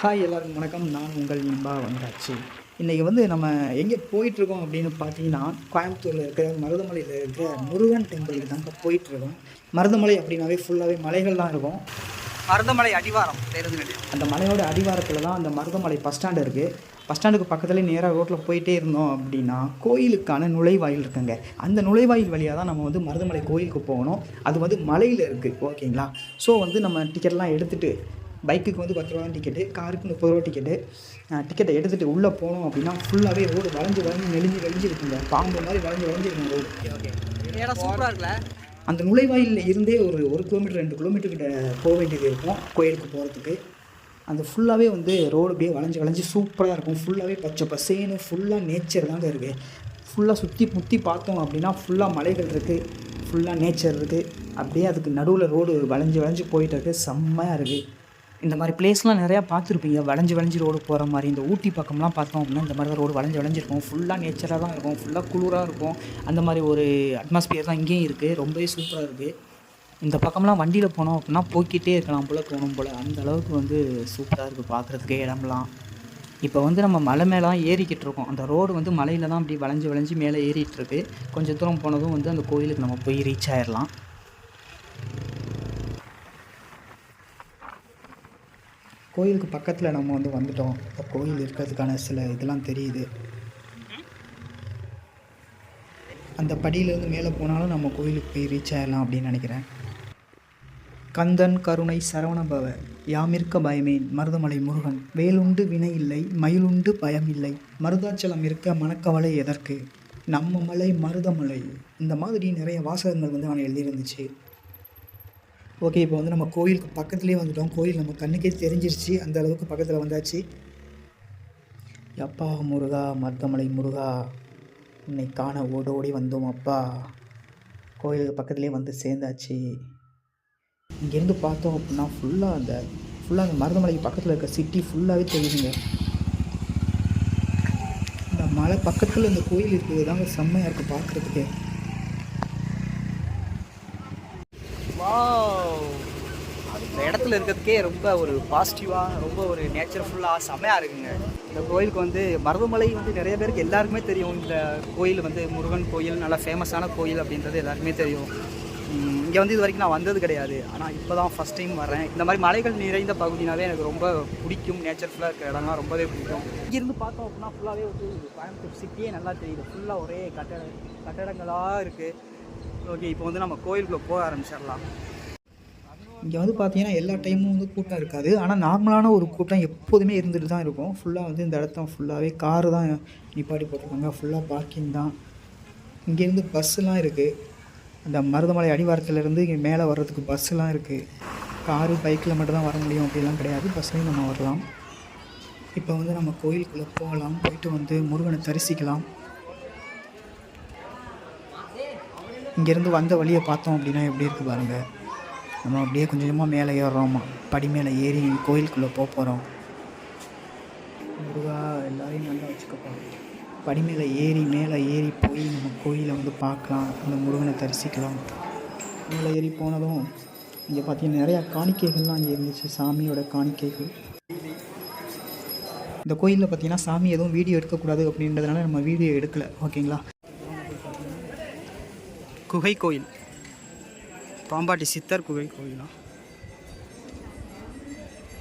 Hi எல்லாருக்கும் வணக்கம். நான் உங்கள் இன்பா வந்தாச்சு இன்றைக்கி வந்து நம்ம எங்கே போயிட்டுருக்கோம் அப்படின்னு பார்த்தீங்கன்னா கோயம்புத்தூரில் இருக்கிற மருதமலையில் இருக்கிற முருகன் டெம்பிளுக்கு தாங்க போயிட்டுருக்கோம். மருதமலை அப்படின்னாவே ஃபுல்லாகவே மலைகள் தான் இருக்கும். மருதமலை அடிவாரம் நிலையம் அந்த மலையோட அடிவாரத்தில் தான் அந்த மருதமலை பஸ் ஸ்டாண்டு இருக்குது பஸ் ஸ்டாண்டுக்கு பக்கத்துலேயே நேராக ரோட்டில் போயிட்டே இருந்தோம் அப்படின்னா கோயிலுக்கான நுழைவாயில் இருக்குங்க. அந்த நுழைவாயில் வழியாக தான் நம்ம வந்து மருதமலை கோயிலுக்கு போகணும். அது வந்து மலையில் இருக்குது ஓகேங்களா ஸோ வந்து நம்ம டிக்கெட்லாம் எடுத்துகிட்டு பைக்குக்கு வந்து பத்து ரூபா டிக்கெட்டு காருக்கு முப்பது ரூபா டிக்கெட்டு டிக்கெட்டை எடுத்துகிட்டு உள்ளே போனோம் அப்படின்னா ஃபுல்லாகவே ரோடு வளைஞ்சு வளைஞ்சு நெளிஞ்சு நெளிஞ்சு இருக்குங்க. பாம்பு மாதிரி வளைஞ்சு வளைஞ்சு இருக்குங்க ரோடு ஓகே சூப்பராக இருக்குல்ல? அந்த நுழைவாயிலில் இருந்தே ஒரு ஒரு கிலோமீட்டர் ரெண்டு கிலோமீட்டர் கிட்ட போக வேண்டியது இருக்கும் கோயிலுக்கு போகிறதுக்கு அந்த ஃபுல்லாகவே வந்து ரோடு அப்படியே வளைஞ்சு வளைஞ்சு சூப்பராக இருக்கும். ஃபுல்லாகவே பச்சை பசேன்னு ஃபுல்லாக நேச்சர் தாங்க இருக்குது ஃபுல்லாக சுற்றி முற்றி பார்த்தோம் அப்படின்னா ஃபுல்லாக மலைகள் இருக்குது ஃபுல்லாக நேச்சர் இருக்குது அப்படியே அதுக்கு நடுவில் ரோடு வளைஞ்சு வளைஞ்சு போயிட்டு இருக்குது செம்மையாக இருக்குது இந்த மாதிரி பிளேஸ்லாம் நிறையா பார்த்துருப்பீங்க. வளைஞ்சு வளைஞ்சு ரோடு போகிற மாதிரி. இந்த ஊட்டி பக்கம்லாம் பார்த்தோம் அப்படின்னா இந்த மாதிரி தான் ரோடு வளைஞ்சு வளைஞ்சிருக்கும். ஃபுல்லாக நேச்சராக தான் இருக்கும். ஃபுல்லாக குளிராக இருக்கும். அந்த மாதிரி ஒரு அட்மாஸ்பியர் தான் இங்கேயும் இருக்குது ரொம்பவே சூப்பராக இருக்குது இந்த பக்கம்லாம் வண்டியில் போனோம் அப்படின்னா போய்கிட்டே இருக்கலாம் போல் தோணும் போல். அந்த அளவுக்கு வந்து சூப்பராக இருக்குது பார்க்குறதுக்கே இடம்லாம். இப்போ வந்து நம்ம மலை மேலாம் ஏறிக்கிட்டு இருக்கோம். அந்த ரோடு வந்து மலையில் தான் அப்படி வளைஞ்சு வளைஞ்சு மேலே ஏறிட்டுருக்கு கொஞ்சம் தூரம் போனதும் வந்து அந்த கோயிலுக்கு நம்ம போய் ரீச் ஆயிடலாம் கோயிலுக்கு பக்கத்தில் நம்ம வந்து வந்துட்டோம். இப்போ கோயில் இருக்கிறதுக்கான சில இதெல்லாம் தெரியுது. அந்த படியிலேருந்து மேலே போனாலும் நம்ம கோயிலுக்கு போய் ரீச் ஆகிடலாம் அப்படின்னு நினைக்கிறேன். கந்தன் கருணை சரவணபவ யாமிருக்க பயமேன் மருதமலை முருகன் வேலுண்டு வினை இல்லை மயிலுண்டு பயம் இல்லை மருதாச்சலம் இருக்க மணக்கவலை எதற்கு? நம்ம மலை மருதமலை. இந்த மாதிரி நிறைய வாசகங்கள் வந்து அவனை எழுதியிருந்துச்சு. ஓகே இப்போ வந்து நம்ம கோயிலுக்கு பக்கத்துலேயே வந்துட்டோம். கோயில் நம்ம கண்ணுக்கே தெரிஞ்சிருச்சு. அந்த அளவுக்கு பக்கத்தில் வந்தாச்சு. அப்பா முருகா மருதமலை முருகா உன்னை காண ஓட ஓடி வந்தோம் அப்பா. கோயிலுக்கு பக்கத்துலேயே வந்து சேர்ந்தாச்சு. இங்கேருந்து பார்த்தோம் அப்படின்னா ஃபுல்லாக அந்த ஃபுல்லாக அந்த மருதமலைக்கு பக்கத்தில் இருக்க சிட்டி ஃபுல்லாகவே தெரியுதுங்க. இந்த மலை பக்கத்தில் இந்த கோயில் இருக்கிறது தாங்க செம்மையாக இருக்குது பார்க்குறதுக்கு. வாவ் அந்த இடத்துல இருக்கிறதுக்கே ரொம்ப ஒரு பாசிட்டிவாக ரொம்ப ஒரு நேச்சர்ஃபுல்லாக செமையாக இருக்குங்க. இந்த கோயிலுக்கு வந்து மருதமலை வந்து நிறைய பேருக்கு எல்லாருக்குமே தெரியும். இந்த கோயில் வந்து முருகன் கோயில் நல்லா ஃபேமஸான கோயில் அப்படின்றது எல்லாருக்குமே தெரியும். இங்கே வந்து இது வரைக்கும் நான் வந்தது கிடையாது. ஆனால் இப்போ தான் ஃபஸ்ட் டைம் வரேன் இந்த மாதிரி மலைகள் நிறைந்த பகுதினாவே எனக்கு ரொம்ப பிடிக்கும். நேச்சர்ஃபுல்லாக இருக்கிற இடம்லாம் ரொம்பவே பிடிக்கும். இங்கேருந்து பார்த்தோம் அப்படின்னா ஃபுல்லாகவே வந்து கோயம்புத்தூர் சிட்டியே நல்லா தெரியுது. ஃபுல்லாக ஒரே கட்டட கட்டடங்களாக இருக்குது ஓகே இப்போ வந்து நம்ம கோயிலுக்குள்ளே போக ஆரம்பிச்சிடலாம். இங்கே வந்து பார்த்தீங்கன்னா எல்லா டைமும் வந்து கூட்டம் இருக்காது. ஆனால் நார்மலான ஒரு கூட்டம் எப்போதுமே இருந்துட்டு தான் இருக்கும். ஃபுல்லாக வந்து இந்த இடத்த ஃபுல்லாகவே காரு தான் நிப்பாட்டி போட்டிருக்காங்க. ஃபுல்லாக பார்க்கிங் தான். இங்கேருந்து பஸ்ஸுலாம் இருக்குது அந்த மருதமலை அடிவாரத்துலேருந்து இங்கே மேலே வர்றதுக்கு பஸ்ஸுலாம் இருக்குது காரு பைக்கில் மட்டும் தான் வர முடியும். அப்படிலாம் கிடையாது. பஸ்லேயும் நம்ம வரலாம். இப்போ வந்து நம்ம கோயிலுக்குள்ளே போகலாம். போயிட்டு வந்து முருகனை தரிசிக்கலாம். இங்கேருந்து வந்த வழியை பார்த்தோம் அப்படின்னா எப்படி இருக்குது பாருங்கள் நம்ம அப்படியே கொஞ்சம் கொஞ்சமாக மேலே ஏறுறோம்? படி மேலே ஏறி கோயிலுக்குள்ளே போக போகிறோம் முருகா எல்லாரையும் நல்லா வச்சுக்கப்போம் படி மேலே ஏறி மேலே ஏறி போய் நம்ம கோயிலை வந்து பார்க்கலாம். அந்த முருகனை தரிசிக்கலாம். மேலே ஏறி போனதும் இங்கே பார்த்தீங்கன்னா நிறையா காணிக்கைகள்லாம் இங்கே இருந்துச்சு. சாமியோட காணிக்கைகள். இந்த கோயிலில் பார்த்தீங்கன்னா சாமி எதுவும் வீடியோ எடுக்கக்கூடாது அப்படின்றதுனால நம்ம வீடியோ எடுக்கலை. ஓகேங்களா? குகை கோயில் பாம்பாட்டி சித்தர் குகை கோயிலா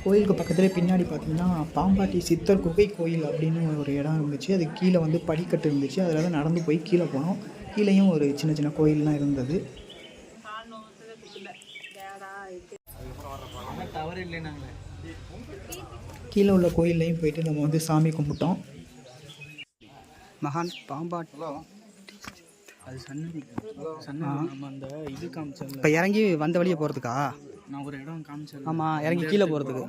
கோயிலுக்கு பக்கத்துலேயே பின்னாடி பார்த்தீங்கன்னா பாம்பாட்டி சித்தர் குகை கோயில் அப்படின்னு ஒரு இடம் இருந்துச்சு. அது கீழே வந்து படிக்கட்டு இருந்துச்சு. அதில் தான் நடந்து போய் கீழே போனோம். கீழேயும் ஒரு சின்ன சின்ன கோயில்லாம் இருந்தது. டவர் இல்லை நாங்கள் கீழே உள்ள கோயில்லையும் போயிட்டு நம்ம வந்து சாமி கும்பிட்டோம். மகான் பாம்பாட்டி. அது சன்னதி. சன்னதி நம்ம அந்த இது காமிச்சேன் இப்போ இறங்கி வந்த வழியே போகிறதுக்கா நான் ஒரு இடம் காமிச்சேன் ஆமாம் இறங்கி கீழே போகிறதுக்கு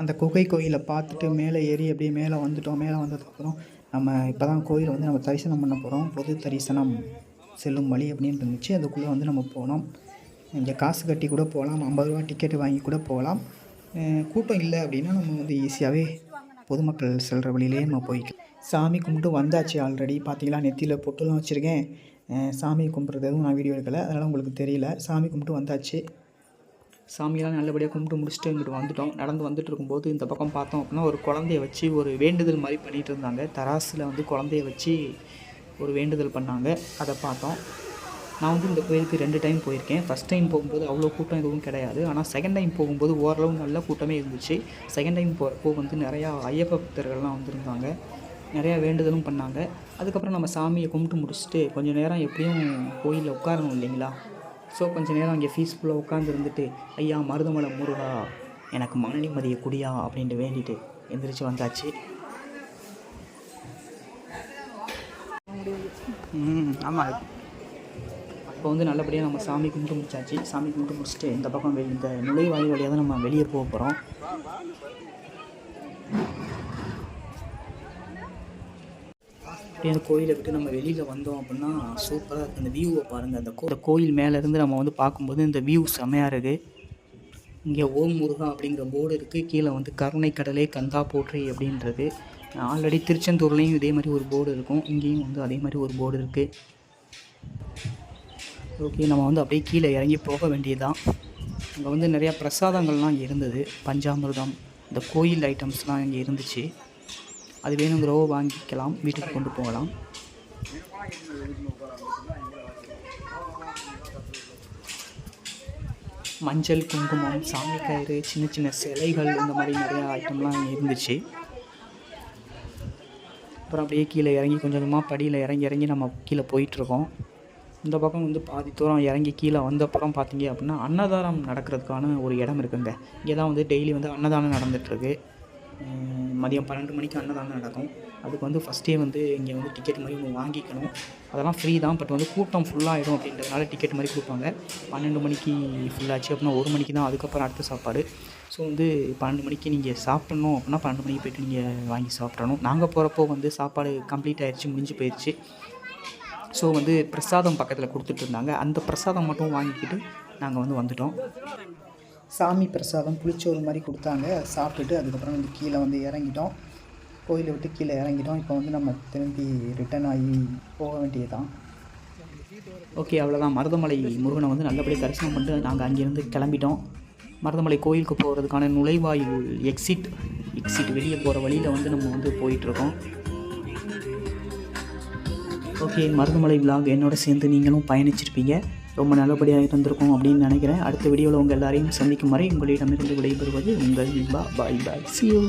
அந்த குகை கோயிலை பார்த்துட்டு மேலே ஏறி அப்படியே மேலே வந்துட்டோம். மேலே வந்ததுக்கப்புறம் நம்ம இப்போ தான் கோயிலை வந்து நம்ம தரிசனம் பண்ண போகிறோம் பொது தரிசனம் செல்லும் வழி அப்படின்னு இருந்துச்சு. அதுக்குள்ளே வந்து நம்ம போனோம். இங்கே காசு கட்டி கூட போகலாம். ஐம்பது ரூபா டிக்கெட்டு வாங்கி கூட போகலாம். கூட்டம் இல்லை அப்படின்னா நம்ம வந்து ஈஸியாகவே பொதுமக்கள் செல்கிற வழியிலேயே நம்ம போய்க்கலாம். சாமி கும்பிட்டு வந்தாச்சு ஆல்ரெடி பார்த்தீங்களா நெத்தியில் பொட்டுலாம் வச்சுருக்கேன். சாமி கும்பிட்றது எதுவும் நான் வீடியோ எடுக்கலை. அதனால் உங்களுக்கு தெரியல. சாமி கும்பிட்டு வந்தாச்சு. சாமியெல்லாம் நல்லபடியாக கும்பிட்டு முடிச்சுட்டு இங்கிட்டு வந்துட்டோம். நடந்து வந்துட்டு இருக்கும்போது இந்த பக்கம் பார்த்தோம் அப்படின்னா ஒரு குழந்தைய வச்சு ஒரு வேண்டுதல் மாதிரி பண்ணிகிட்டு இருந்தாங்க. தராசில் வந்து குழந்தைய வச்சு ஒரு வேண்டுதல் பண்ணாங்க. அதை பார்த்தோம். நான் வந்து இந்த கோயிலுக்கு ரெண்டு டைம் போயிருக்கேன். ஃபஸ்ட் டைம் போகும்போது அவ்வளோ கூட்டம் எதுவும் கிடையாது. ஆனால் செகண்ட் டைம் போகும்போது ஓரளவு நல்ல கூட்டமே இருந்துச்சு. செகண்ட் டைம் போகிறப்போ வந்து நிறையா ஐயப்ப பக்தர்கள்லாம் வந்திருந்தாங்க. நிறையா வேண்டுதலும் பண்ணாங்க. அதுக்கப்புறம் நம்ம சாமியை கும்பிட்டு முடிச்சுட்டு கொஞ்சம் நேரம் எப்படியும் கோயிலில் உட்காரணும் இல்லைங்களா? ஸோ கொஞ்சம் நேரம் அங்கே பீஸ்ஃபுல்லாக உட்காந்துருந்துட்டு ஐயா மருதமலை முருகா எனக்கு மன நிம்மதியை குடியா அப்படின்ட்டு வேண்டிட்டு எந்திரிச்சு வந்தாச்சு. ம் ஆமாம் இப்போ வந்து நல்லபடியாக நம்ம சாமி கும்பிட்டு முடிச்சாச்சு. சாமி கும்பிட்டு முடிச்சுட்டு இந்த பக்கம் வெளி இந்த நுழைவாயில் வழியாக தான் நம்ம வெளியே போக போகிறோம் அப்படியே கோயிலை விட்டு நம்ம வெளியில் வந்தோம் அப்படின்னா சூப்பராக இருக்குது அந்த வியூவை பாருங்கள் அந்த கோ- அந்த கோயில் மேலேருந்து நம்ம வந்து பார்க்கும்போது இந்த வியூ செமையாக இருக்குது இங்கே ஓம் முருகா அப்படிங்கிற போர்டு இருக்குது கீழே வந்து கருணை கடலே கந்தா போற்றி அப்படின்றது. ஆல்ரெடி திருச்செந்தூர்லேயும் இதே மாதிரி ஒரு போர்டு இருக்கும். இங்கேயும் வந்து அதே மாதிரி ஒரு போர்டு இருக்குது ஓகே நம்ம வந்து அப்படியே கீழே இறங்கி போக வேண்டியதுதான். அங்கே வந்து நிறையா பிரசாதங்கள்லாம் இங்கே இருந்தது. பஞ்சாமிர்தம் இந்த கோயில் ஐட்டம்ஸ்லாம் இங்கே இருந்துச்சு. அது வேணுங்கிறவோ வாங்கிக்கலாம் வீட்டுக்கு கொண்டு போகலாம். மஞ்சள் குங்குமம் சாமி கயிறு சின்ன சின்ன சிலைகள் இந்த மாதிரி நிறையா ஐட்டம்லாம் இருந்துச்சு. அப்புறம் அப்படியே கீழே இறங்கி கொஞ்சம் கொஞ்சமாக படியில் இறங்கி இறங்கி நம்ம கீழே போயிட்டுருக்கோம். இந்த பக்கம் வந்து பாதி தூரம் இறங்கி கீழே வந்தப்புறம் பார்த்தீங்க அப்படின்னா அன்னதானம் நடக்கிறதுக்கான ஒரு இடம் இருக்குங்க. இங்கே தான் வந்து டெய்லி வந்து அன்னதானம் நடந்துகிட்ருக்கு மதியம் பன்னெண்டு மணிக்கு அன்னதானம் நடக்கும். அதுக்கு வந்து ஃபஸ்ட்டே வந்து இங்கே வந்து டிக்கெட் மாதிரி ஒன்று வாங்கிக்கணும். அதெல்லாம் ஃப்ரீ தான். பட் வந்து கூட்டம் ஃபுல்லாகிடும் அப்படின்றதுனால டிக்கெட் மாதிரி கொடுப்பாங்க. பன்னெண்டு மணிக்கு ஃபுல்லாச்சு அப்படின்னா ஒரு மணிக்கு தான். அதுக்கப்புறம் அடுத்த சாப்பாடு. ஸோ வந்து பன்னெண்டு மணிக்கு நீங்கள் சாப்பிட்ணும் அப்படின்னா பன்னெண்டு மணிக்கு போய்ட்டு நீங்கள் வாங்கி சாப்பிடணும். நாங்கள் போகிறப்போ வந்து சாப்பாடு கம்ப்ளீட் ஆயிடுச்சு முடிஞ்சு போயிடுச்சு ஸோ வந்து பிரசாதம் பக்கத்தில் கொடுத்துட்டு இருந்தாங்க. அந்த பிரசாதம் மட்டும் வாங்கிக்கிட்டு நாங்கள் வந்து வந்துட்டோம். சாமி பிரசாதம் புளிச்சோறு மாதிரி கொடுத்தாங்க. அதை சாப்பிட்டுட்டு அதுக்கப்புறம் வந்து கீழே வந்து இறங்கிட்டோம். கோயிலை விட்டு கீழே இறங்கிட்டோம். இப்போ வந்து நம்ம திரும்பி ரிட்டர்ன் ஆகி போக வேண்டியதுதான். ஓகே அவ்வளோதான் மருதமலை முருகனை வந்து நல்லபடியாக தரிசனம் பண்ணிட்டு நாங்கள் அங்கேருந்து கிளம்பிட்டோம். மருதமலை கோயிலுக்கு போகிறதுக்கான நுழைவாயில் எக்ஸிட் எக்ஸிட் வெளியே போகிற வழியில் வந்து நம்ம வந்து போயிட்டுருக்கோம். ஓகே மருதமலை விலாக் என்னோட சேர்ந்து நீங்களும் பயணிச்சிருப்பீங்க. ரொம்ப நல்லபடியாக இருந்திருக்கும் அப்படின்னு நினைக்கிறேன். அடுத்த வீடியோவில் உங்கள் எல்லாரையும் சந்திக்கும் வரை உங்களிடமிருந்து விடைபெறுவது உங்கள் பாய் பாய் சியூ